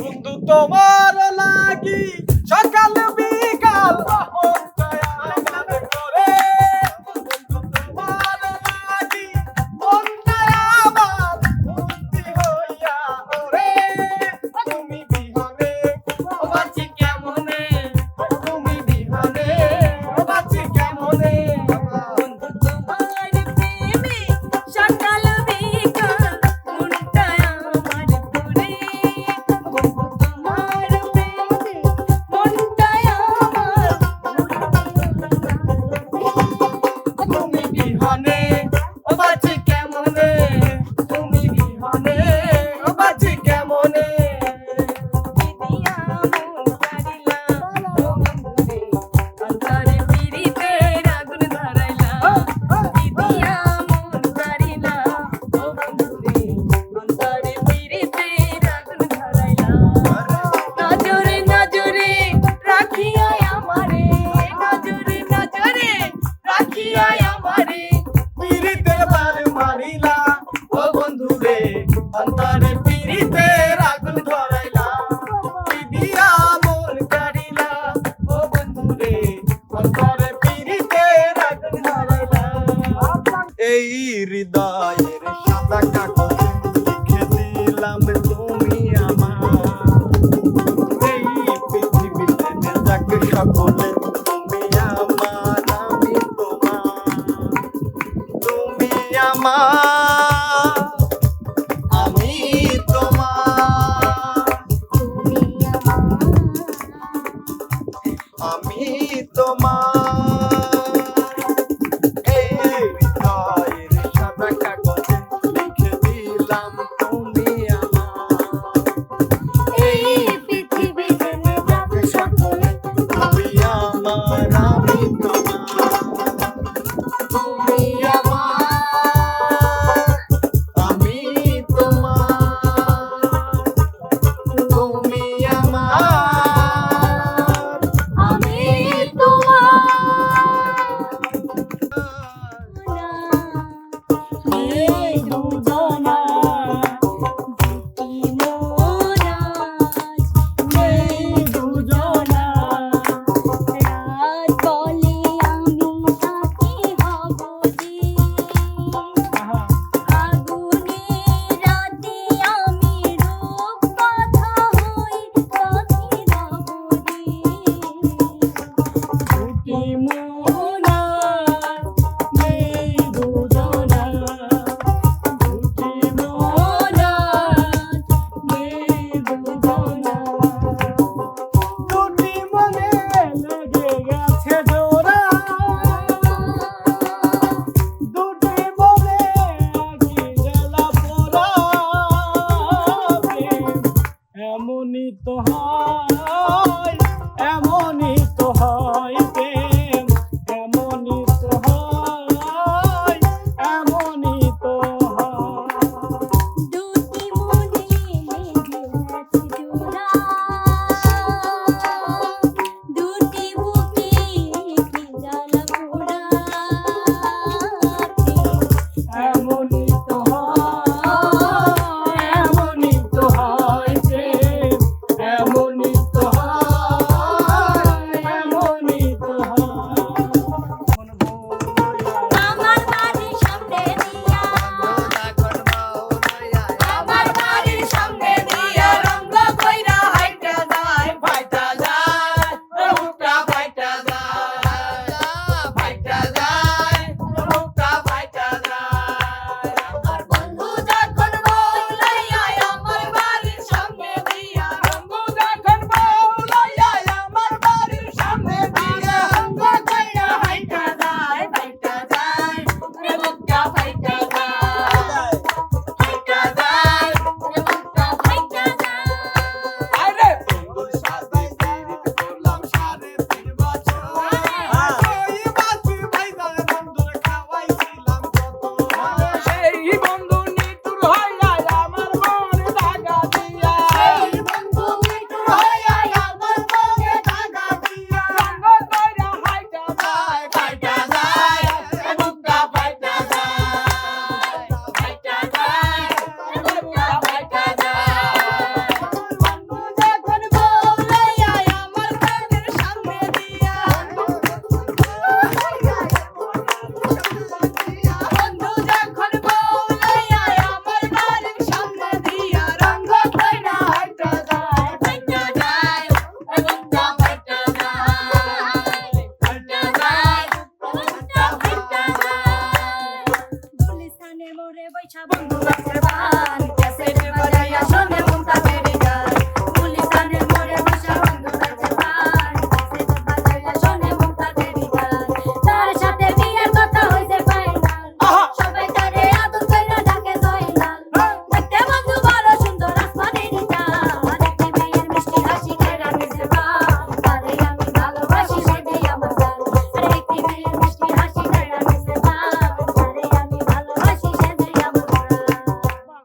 বন্ধু তোমার লাগি সকাল বিকাল। রাখিয়া আমারে মনে মনে বৈছা বন্ধু আছে বান ক্যাসেট বাজাইয়া